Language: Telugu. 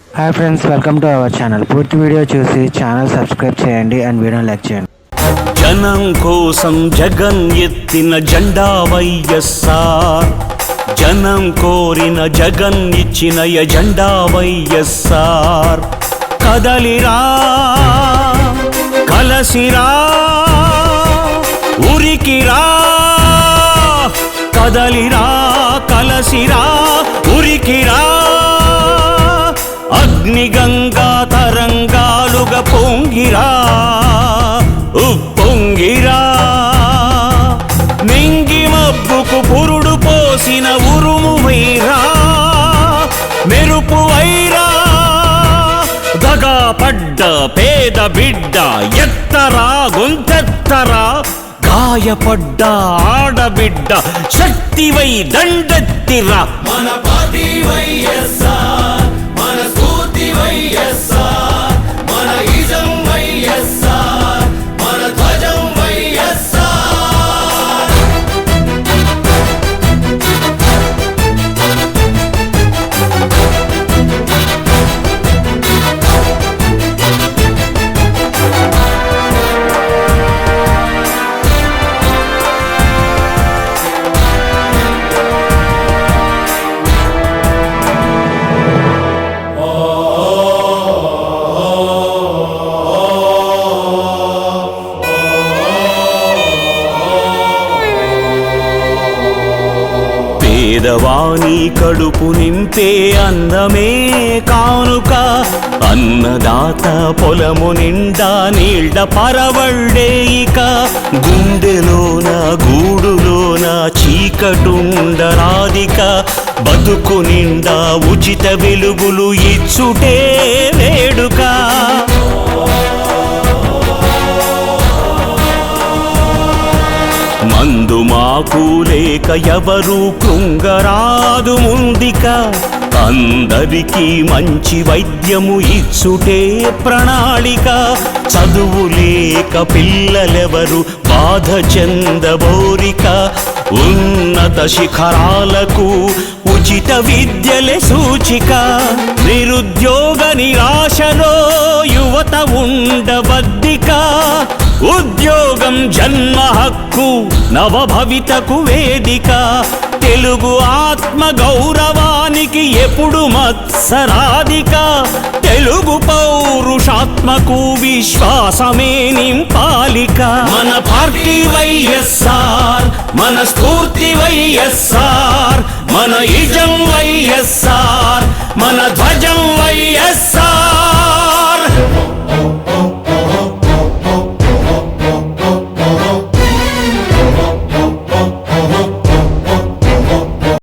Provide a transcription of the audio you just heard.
Hi friends welcome to our channel పూర్తి వీడియో చూసి ఛానల్ సబ్స్క్రైబ్ చేయండి అండ్ వీడియో లైక్ చేయండి. జనం కోసం జగన్ ఎత్తిన జెండా వైఎస్ఆర్. జనం కోరిన జగన్ ఇచ్చిన ఎజెండా వైఎస్ఆర్. కదలిరా కలసిరా ఉరికిరా. కదలిరా కలసిరా ఉరికిరా. అగ్నిగంగా తరంగాలుగా పొంగిరా. ఉప్పొంగిరా మింగి మబ్బుకు పురుడు పోసిన ఉరుము వైరా మెరుపు వైరా. దగా పడ్డ పేద బిడ్డ ఎత్తరా గొంతెత్తరా. గాయపడ్డ ఆడబిడ్డ శక్తివై దండెత్తిరా. మన పార్టీ వైఎస్ఆర్. పేదవాణి కడుపు నింపే అన్నమే కానుక. అన్నదాత పొలము నిండా నీళ్ళ పరవళ్ళే ఇక. గుండెలోన గూడులోన చీకటుండరాదిక బతుకు నిండా ఉచిత వెలుగులు ఇచ్చుటే వేడుక. మందు మాకు లేక ఎవరు కృంగరాదు ముందిక. అందరికీ మంచి వైద్యము ఇచ్చుటే ప్రణాళిక. చదువు లేక పిల్లలెవరు బాధ చెందబోరిక. ఉన్నత శిఖరాలకు ఉచిత విద్యలే సూచిక. నిరుద్యోగ నిరాశలో యువత ఉండబద్దిక ఉద్యోగం జన్మ హక్కు నవభవితకు వేదిక. తెలుగు ఆత్మ గౌరవానికి ఎప్పుడు మత్సరాధిక. తెలుగు పౌరుషాత్మకు విశ్వాసమే నింపాలిక. మన పార్టీ వైఎస్ఆర్ మన స్ఫూర్తి వైఎస్ఆర్ మన ఇజం వైఎస్ఆర్ మన ధ్వజం వై